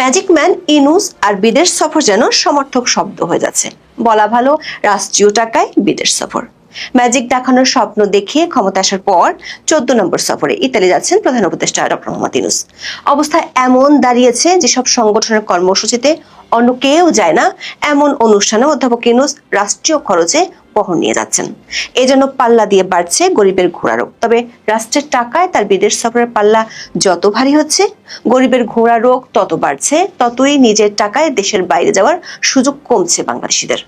Magic man Yunus আর বিদেশ সফর যেন সমর্থক শব্দ হয়ে যাচ্ছে। বলা ভালো, রাষ্ট্রীয় টাকায় বিদেশ সফর। ম্যাজিক দেখানোর স্বপ্ন দেখিয়ে ক্ষমতা আসার পর চোদ্দ নম্বর সফরে ইতালি যাচ্ছেন প্রধান উপদেষ্টা ডক্টর মোহাম্মদ ইনুস অবস্থা এমন দাঁড়িয়েছে যেসব সংগঠনের কর্মসূচিতে অন্য কেউ যায় না, এমন অনুষ্ঠানে অধ্যাপক ইনুস রাষ্ট্রীয় খরচে বহন নিয়ে যাচ্ছেন। এই জন্য পাল্লা দিয়ে বাড়ছে গরিবের ঘোড়া রোগ তবে রাষ্ট্রের টাকায় তার বিদেশ সফরের পাল্লা যত ভারী হচ্ছে, গরিবের ঘোড়া রোগ তত বাড়ছে, ততই নিজের টাকায় দেশের বাইরে যাওয়ার সুযোগ কমছে বাংলাদেশিদের।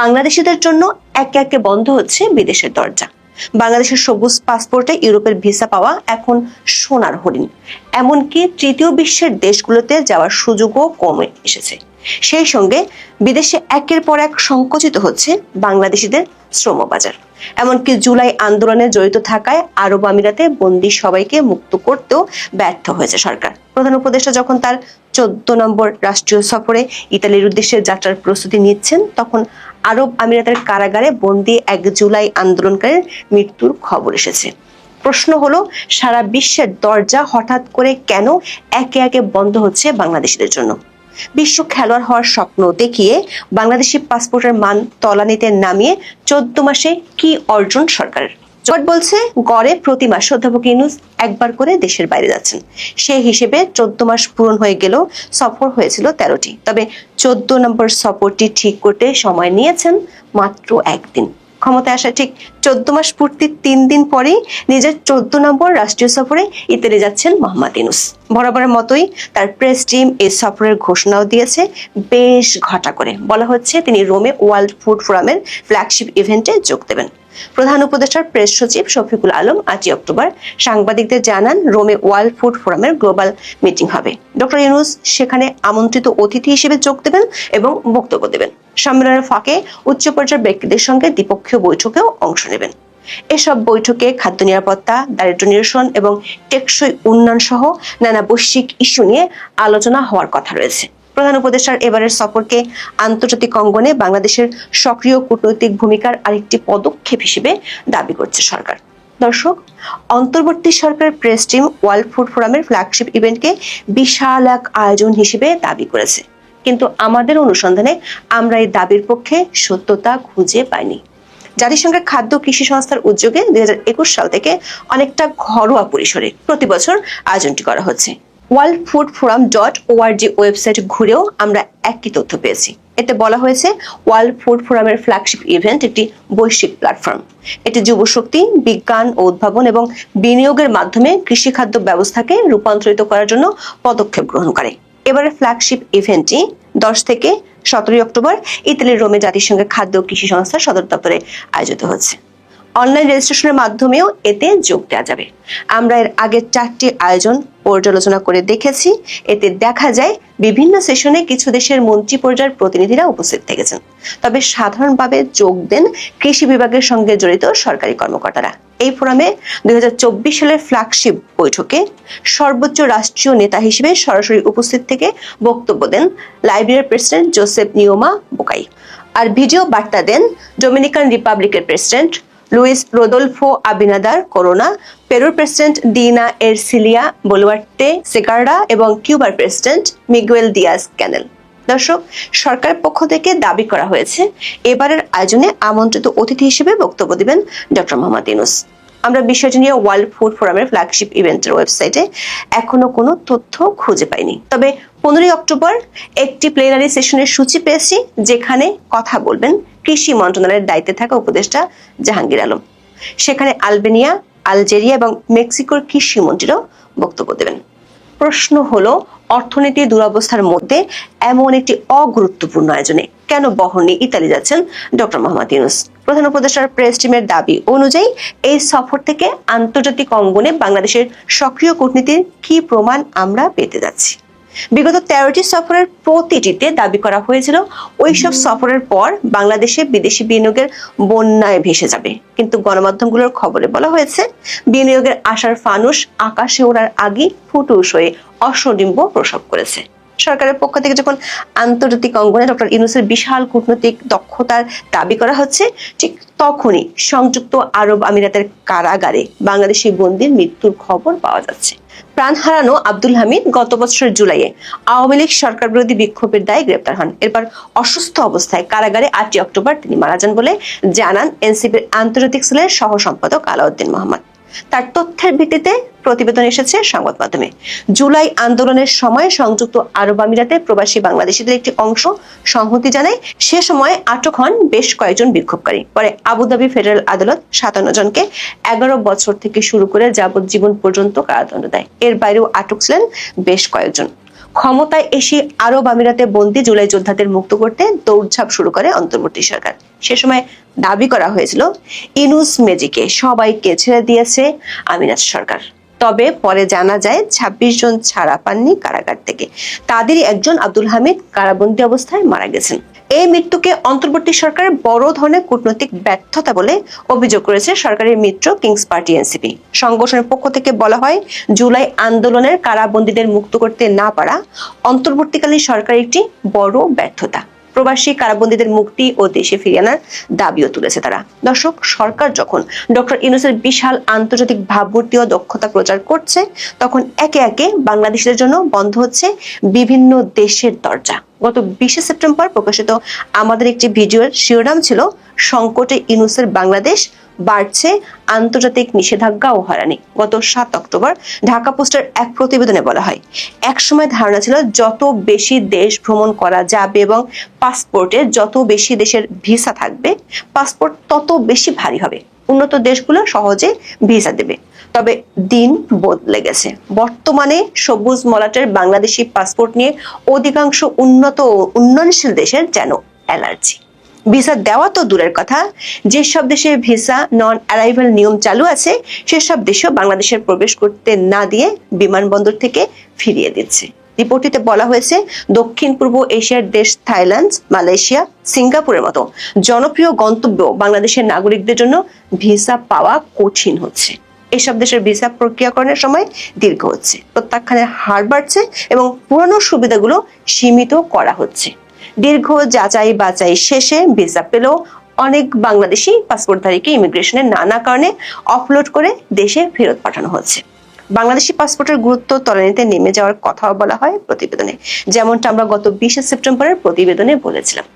বাংলাদেশিদের জন্য একে একে বন্ধ হচ্ছে বিদেশের দরজা। বাংলাদেশের সবুজ পাসপোর্টে ইউরোপের ভিসা পাওয়া এখন সোনার হরিণ। এমনকি তৃতীয় বিশ্বের দেশগুলোতে যাওয়ার সুযোগও কমে এসেছে। সেই সঙ্গে বিদেশে একের পর এক সংকুচিত হচ্ছে বাংলাদেশিদের শ্রমবাজার। এমনকি জুলাই আন্দোলনে জড়িত থাকায় আরব আমিরাতে বন্দি সবাইকে মুক্ত করতেও ব্যর্থ হয়েছে সরকার। প্রধান উপদেষ্টা যখন তার চোদ্দ নম্বর রাষ্ট্রীয় সফরে ইতালির উদ্দেশ্যে যাত্রার প্রস্তুতি নিচ্ছেন, তখন আরব আমিরাতের কারাগারে বন্দি এক জুলাই আন্দোলনকারীর মৃত্যুর খবর এসেছে। প্রশ্ন হলো, সারা বিশ্বের দরজা হঠাৎ করে কেন একে একে বন্ধ হচ্ছে বাংলাদেশিদের জন্য? বিশ্ব খেলোয়াড় হওয়ার স্বপ্ন দেখিয়ে বাংলাদেশি পাসপোর্টের মান তলানিতে নামিয়ে চোদ্দ মাসে কি অর্জন সরকারের? জট বলছে, গড়ে প্রতি মাসে অধ্যাপক ইউনুস একবার করে দেশের বাইরে যাচ্ছেন। সে হিসেবে চোদ্দ মাস পূরণ হয়ে গেলেও সফর হয়েছিল তেরোটি। তবে চোদ্দ নম্বর সফরটি ঠিক করতে সময় নিয়েছেন মাত্র একদিন। ক্ষমতায় আসা ঠিক চোদ্দ মাস পূর্তির তিন দিন পরেই নিজের চোদ্দ নম্বর রাষ্ট্রীয় সফরে ইতালি যাচ্ছেন মোহাম্মদ ইনুস বরাবরের মতোই তার প্রেস টিম এই সফরের ঘোষণাও দিয়েছে। বেশ ঘটা করে। বলা হচ্ছে তিনি রোমে ওয়ার্ল্ড ফুড ফোরামের ফ্ল্যাগশিপ ইভেন্টে যোগ দেবেন। প্রধান উপদেষ্টার প্রেস সচিব শফিকুল আলম আটই অক্টোবর সাংবাদিকদের জানান, রোমে ওয়ার্ল্ড ফুড ফোরামের গ্লোবাল মিটিং হবে। ডক্টর ইউনুস সেখানে আমন্ত্রিত অতিথি হিসেবে যোগ দেবেন এবং বক্তব্য দেবেন। সম্মেলনের ফাঁকে উচ্চ পর্যায়ের ব্যক্তিদের সঙ্গে দ্বিপক্ষীয় বৈঠকেও অংশ নেবেন। এসব বৈঠকে খাদ্য নিরাপত্তা, দারিদ্র নিরসন এবং টেকসই উন্নয়ন সহ নানা বৈশ্বিক ইস্যু নিয়ে আলোচনা হওয়ার কথা রয়েছে। প্রধান উপদেষ্টার এবারের সফরকে আন্তর্জাতিক অঙ্গনে বাংলাদেশের সক্রিয় কূটনৈতিক ভূমিকার আরেকটি পদক্ষেপ হিসেবে দাবি করছে সরকার। দর্শক, অন্তর্বর্তী সরকার প্রেস টিম ওয়ার্ল্ড ফুড ফোরামের ফ্ল্যাগশিপ ইভেন্টকে বিশাল এক আয়োজন হিসেবে দাবি করেছে। কিন্তু আমাদের অনুসন্ধানে আমরা এই দাবির পক্ষে সত্যতা খুঁজে পাইনি। জাতিসংঘের খাদ্য কৃষি সংস্থার উদ্যোগে দুই হাজার একুশ সাল থেকে অনেকটা ঘরোয়া পরিসরে প্রতি বছর আয়োজনটি করা হচ্ছে। World Food Forum dot org website ঘুরেও আমরা একই তথ্য পেয়েছি। এতে বলা হয়েছে, ওয়ার্ল্ড ফুড ফোরামের ফ্ল্যাগশিপ ইভেন্ট একটি বৈশ্বিক প্ল্যাটফর্ম। এটি যুবশক্তি, বিজ্ঞান ও উদ্ভাবন এবং বিনিয়োগের মাধ্যমে কৃষি খাদ্য ব্যবস্থাকে রূপান্তরিত করার জন্য পদক্ষেপ গ্রহণ করে এবারে ফ্ল্যাগশিপ ইভেন্টটি দশ থেকে সতেরোই অক্টোবর ইতালির রোমে জাতিসংঘের খাদ্য কৃষি সংস্থার সদর দপ্তরে আয়োজিত হচ্ছে। অনলাইন রেজিস্ট্রেশনের মাধ্যমেও এতে যোগ দেওয়া যাবে। আমরা এর আগের চারটি আয়োজন পর্যালোচনা করে দেখেছি। এতে দেখা যায়, বিভিন্ন সেশনে কিছু দেশের মন্ত্রী পর্যায়ের প্রতিনিধিরা উপস্থিত থেকেছেন। তবে সাধারণভাবে যোগ দেন কৃষি বিভাগের সঙ্গে জড়িত সরকারি কর্মকর্তারা। এই ফোরামে দুই হাজার চব্বিশ সালের ফ্ল্যাগশিপ বৈঠকে সর্বোচ্চ রাষ্ট্রীয় নেতা হিসেবে সরাসরি উপস্থিত থেকে বক্তব্য দেন লাইব্রেরির প্রেসিডেন্ট জোসেফ নিওমা বোকাই। আর ভিডিও বার্তা দেন Dominican রিপাবলিকের president Luis Rodolfo Abinader Corona, পেরুর president Dina Ercilia Boluarte Zegarra এবং কিউবার প্রেসিডেন্ট মিগুয়েল দিয়াস ক্যানেল। দর্শক, সরকারের পক্ষ থেকে দাবি করা হয়েছে, এবারের আয়োজনে আমন্ত্রিত অতিথি হিসেবে বক্তব্য দিবেন ডক্টর মোহাম্মদ ইউনুস। আমরা বিষয়টি নিয়ে ওয়ার্ল্ড ফুড ফোরামের ফ্ল্যাগশিপ ইভেন্টের ওয়েবসাইটে এখনও কোনো তথ্য খুঁজে পাইনি। তবে পনেরোই অক্টোবর একটি প্লেনারি সেশনের সূচি পেয়েছি, যেখানে কথা বলবেন কৃষি মন্ত্রণালয়ের দায়িত্বে থাকা উপদেষ্টা জাহাঙ্গীর আলম। সেখানে আলবেনিয়া, আলজেরিয়া এবং মেক্সিকোর কৃষি মন্ত্রীরাও বক্তব্য দেবেন। প্রশ্ন হলো অর্থনীতির দুরবস্থার মধ্যে এমন একটি অগুরুত্বপূর্ণ আয়োজনে কেন বহনে ইতালি যাচ্ছেন ডক্টর মোহাম্মদ ইউনুস? প্রধান উপদেষ্টার প্রেস টিমের দাবি অনুযায়ী, এই সফর থেকে আন্তর্জাতিক অঙ্গনে বাংলাদেশের সক্রিয় কূটনীতির কি প্রমাণ আমরা পেতে যাচ্ছি? বিগত তেরোটি সফরের প্রতিটিতে দাবি করা হয়েছিল, ওইসব সফরের পর বাংলাদেশে বিদেশি বিনিয়োগের বন্যায় ভেসে যাবে। কিন্তু গণমাধ্যমগুলোর খবরে বলা হয়েছে, বিনিয়োগের আশার ফানুস আকাশে ওড়ার আগে ফুটুস হয়ে অসডিম্ব প্রসব করেছে। সরকারের পক্ষ থেকে যখন আন্তর্জাতিক অঙ্গনে ডক্টর ইউনুসের বিশাল কূটনৈতিক দক্ষতার দাবি করা হচ্ছে, ঠিক তখনই সংযুক্ত আরব আমিরাতের কারাগারে বাংলাদেশি বন্দির মৃত্যুর খবর পাওয়া যাচ্ছে। প্রাণ হারানো আব্দুল হামিদ গত বছরের জুলাইয়ে আওয়ামী লীগ সরকার বিরোধী বিক্ষোভের দায়ে গ্রেপ্তার হন। এরপর অসুস্থ অবস্থায় কারাগারে আটই অক্টোবর তিনি মারা যান বলে জানান এনসিপির আন্তর্জাতিক সেলের সহ সম্পাদক আলাউদ্দিন মোহাম্মদ। তার তথ্যের ভিত্তিতে প্রতিবেদন এসেছে সংবাদ মাধ্যমে। জুলাই আন্দোলনের সময় সংযুক্ত আরব আমিরাতে প্রবাসী বাংলাদেশিদের একটি অংশ সংহতি জানায়। সে সময় আটক হন বেশ কয়েকজন বিক্ষোভকারী। পরে আবুধাবি ফেডারেল আদালত সাতান্ন জনকে এগারো বছর থেকে শুরু করে যাবজ্জীবন পর্যন্ত কারাদণ্ড দেয়। এর বাইরেও আটক ছিলেন বেশ কয়েকজন। ক্ষমতায় এসে আরব আমিরাতে বন্দি জুলাই যোদ্ধাদের মুক্ত করতে দৌড়ঝাঁপ শুরু করে অন্তর্বর্তী সরকার। সে সময় দাবি করা হয়েছিল, ইনুস মেজিকে সবাইকে ছেড়ে দিয়েছে আমিরাত সরকার। তবে পরে জানা যায় ২৬ জন ছাড়া পাননি কারাগার থেকে। তাদেরই একজন আব্দুল হামিদ কারাবন্দী অবস্থায় মারা গেছেন। এই মৃত্যুকে অন্তর্বর্তী সরকার বড় ধরনের কূটনৈতিক ব্যর্থতা বলে অভিযোগ করেছে সরকারের মিত্র কিংস পার্টি এনসিপি। সংগঠনের পক্ষ থেকে বলা হয়, জুলাই আন্দোলনের কারাবন্দীদের মুক্ত করতে না পারা অন্তর্বর্তীকালীন সরকার একটি বড় ব্যর্থতা। প্রবাসী কারাবন্দীদের মুক্তি ও দেশে ফিরিয়ে আনার দাবিও তুলেছে তারা। দর্শক, সরকার যখন ডক্টর ইউনুসের বিশাল আন্তর্জাতিক ভাবমূর্তি ও দক্ষতা প্রচার করছে, তখন একে একে বাংলাদেশের জন্য বন্ধ হচ্ছে বিভিন্ন দেশের দরজা। গত বিশে সেপ্টেম্বর প্রকাশিত আমাদের একটি ভিডিওর শিরোনাম ছিল, সংকটে ইউনুসের বাংলাদেশ বাড়ছে আন্তর্জাতিক নিষেধাজ্ঞা ও হয়রানি। গত সাত অক্টোবর ঢাকা পোস্টের এক প্রতিবেদনে বলা হয়, একসময় ধারণা ছিল যত বেশি দেশ ভ্রমণ করা যাবে এবং পাসপোর্টে যত বেশি দেশের ভিসা থাকবে, পাসপোর্ট তত বেশি ভারী হবে। উন্নত দেশগুলো সহজে ভিসা দেবে। তবে দিন বদলে গেছে। বর্তমানে সবুজ মলাটের বাংলাদেশি পাসপোর্ট নিয়ে অধিকাংশ উন্নত ও উন্নয়নশীল দেশের যেন অ্যালার্জি। ভিসা দেওয়া তো দূরের কথা। যেসব দেশে ভিসা, নন অ্যারাইভাল নিয়ম চালু আছে, সেসব দেশেও বাংলাদেশের প্রবেশ করতে না দিয়ে বিমানবন্দর থেকে ফিরিয়ে দিচ্ছে। রিপোর্টটিতে বলা হয়েছে, দক্ষিণ পূর্ব এশিয়ার দেশ থাইল্যান্ড, মালয়েশিয়া, সিঙ্গাপুরের মতো জনপ্রিয় গন্তব্য বাংলাদেশের নাগরিকদের জন্য ভিসা পাওয়া কঠিন হচ্ছে। এসব দেশের ভিসা প্রক্রিয়াকরণের সময় দীর্ঘ হচ্ছে, প্রত্যাখ্যানের হার বাড়ছে এবং পুরনো সুবিধাগুলো সীমিত করা হচ্ছে। দীর্ঘ যাচাই বাছাই শেষে ভিসা পেল। অনেক বাংলাদেশি পাসপোর্টধারীকে ইমিগ্রেশনের নানা কারণে অফলোড করে দেশে ফেরত পাঠানো হচ্ছে। বাংলাদেশি পাসপোর্টের গুরুত্ব তলানিতে নেমে যাওয়ার কথাও বলা হয় প্রতিবেদনে। যেমনটা আমরা গত বিশে সেপ্টেম্বরের প্রতিবেদনে বলেছিলাম।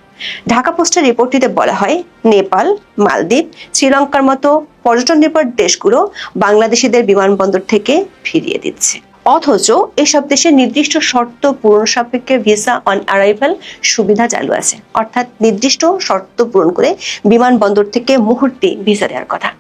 ঢাকা পোস্টের রিপোর্টটিতে বলা হয়, নেপাল, মালদ্বীপ, শ্রীলঙ্কার মতো পর্যটন নির্ভর দেশগুলো বাংলাদেশিদের বিমানবন্দর থেকে ফিরিয়ে দিচ্ছে। অথচ এসব দেশে নির্দিষ্ট শর্ত পূরণ সাপেক্ষে ভিসা অন অ্যারাইভাল সুবিধা চালু আছে। অর্থাৎ নির্দিষ্ট শর্ত পূরণ করে বিমানবন্দর থেকে মুহূর্তে ভিসা দেওয়ার কথা।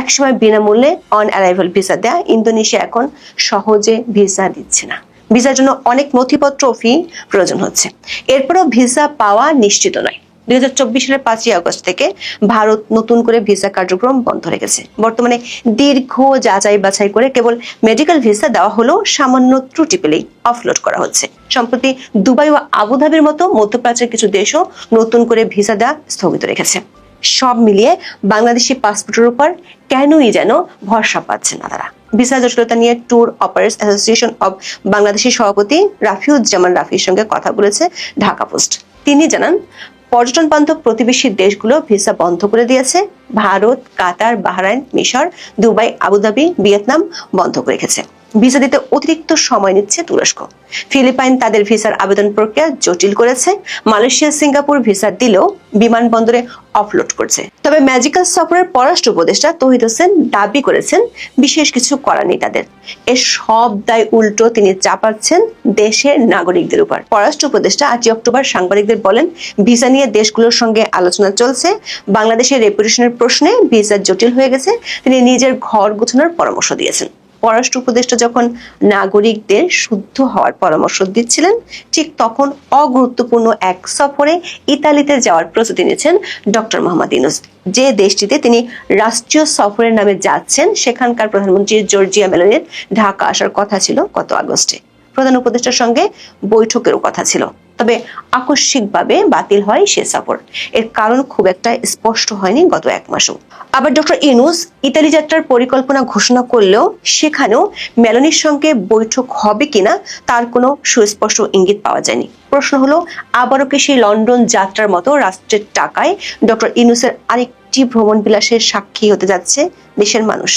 একসময় বিনামূল্যে অন অ্যারাইভাল ভিসা দেয়া ইন্দোনেশিয়া এখন সহজে ভিসা দিচ্ছে না। ভিসার জন্য অনেক নথিপত্র ফি প্রয়োজন হচ্ছে। এরপরও ভিসা পাওয়া নিশ্চিত নয়। দুই হাজার চব্বিশ সালের পাঁচই আগস্ট থেকে ভারত নতুন করে ভিসা কার্যক্রম বন্ধ রেখেছে। বর্তমানে দীর্ঘ যাচাই বাছাই করে কেবল মেডিকেল ভিসা দেওয়া সামান্য ত্রুটি পেলেই অফলোড করা হচ্ছে। সম্প্রতি দুবাই ও আবুধাবির মতো মধ্যপ্রাচ্যের কিছু দেশও নতুন করে ভিসা দেওয়া স্থগিত রেখেছে। সব মিলিয়ে বাংলাদেশি পাসপোর্টের উপর কেনই যেন ভরসা পাচ্ছে না তারা। ভিসা জটিলতা নিয়ে ট্যুর অপারেটস অ্যাসোসিয়েশন অব বাংলাদেশের সভাপতি রাফিউজ্জামান রাফির সঙ্গে কথা বলেছে ঢাকা পোস্ট। তিনি জানান পর্যটন বান্ধব প্রতিবেশী দেশগুলো ভিসা বন্ধ করে দিয়েছে। ভারত, কাতার, বাহরাইন, মিশর, দুবাই, আবুধাবি, ভিয়েতনাম বন্ধ করে রেখেছে। ভিসা দিতে অতিরিক্ত সময় নিচ্ছে তুরস্ক। ফিলিপাইন তাদের ভিসার আবেদন প্রক্রিয়া জটিল করেছে। মালয়েশিয়া, সিঙ্গাপুর ভিসা দিলেও বিমানবন্দরে অফলোড করছে। তবে ম্যাজিক্যাল সফরের পররাষ্ট্র উপদেষ্টা তহিদ হোসেন দাবি করেছেন, বিশেষ কিছু করা নেই তাদের। এর সব দায় উল্টো তিনি চাপাচ্ছেন দেশের নাগরিকদের উপর। পররাষ্ট্র উপদেষ্টা আটই অক্টোবর সাংবাদিকদের বলেন, ভিসা নিয়ে দেশগুলোর সঙ্গে আলোচনা চলছে। বাংলাদেশের রেপুটেশনের প্রশ্নে ভিসা জটিল হয়ে গেছে। তিনি নিজের ঘর গোছানোর পরামর্শ দিয়েছেন। পররাষ্ট্র উপদেষ্টা যখন নাগরিকদের শুদ্ধ হওয়ার পরামর্শ দিচ্ছিলেন, ঠিক তখন অগুরুত্বপূর্ণ এক সফরে ইতালিতে যাওয়ার প্রস্তুতি নিয়েছেন ডক্টর মোহাম্মদ ইউনুস। যে দেশটিতে তিনি রাষ্ট্রীয় সফরের নামে যাচ্ছেন, সেখানকার প্রধানমন্ত্রী জর্জিয়া মেলনের ঢাকা আসার কথা ছিল গত আগস্টে। প্রধান উপদেষ্টার সঙ্গে বৈঠকেরও কথা ছিল। তবে আকস্মিকভাবে বাতিল হয় সে সফর। এর কারণ খুব একটা স্পষ্ট হয়নি গত এক মাসও। আবার ডক্টর ইনুস ইতালি যাত্রার পরিকল্পনা ঘোষণা করলেও সেখানেও মেলানির সঙ্গে বৈঠক হবে কিনা তার কোনো সুস্পষ্ট ইঙ্গিত পাওয়া যায়নি। প্রশ্ন হলো, আবারও কি সেই লন্ডন যাত্রার মতো রাষ্ট্রের টাকায় ডক্টর ইনুসের আরেকটি ভ্রমণ বিলাসের সাক্ষী হতে যাচ্ছে দেশের মানুষ?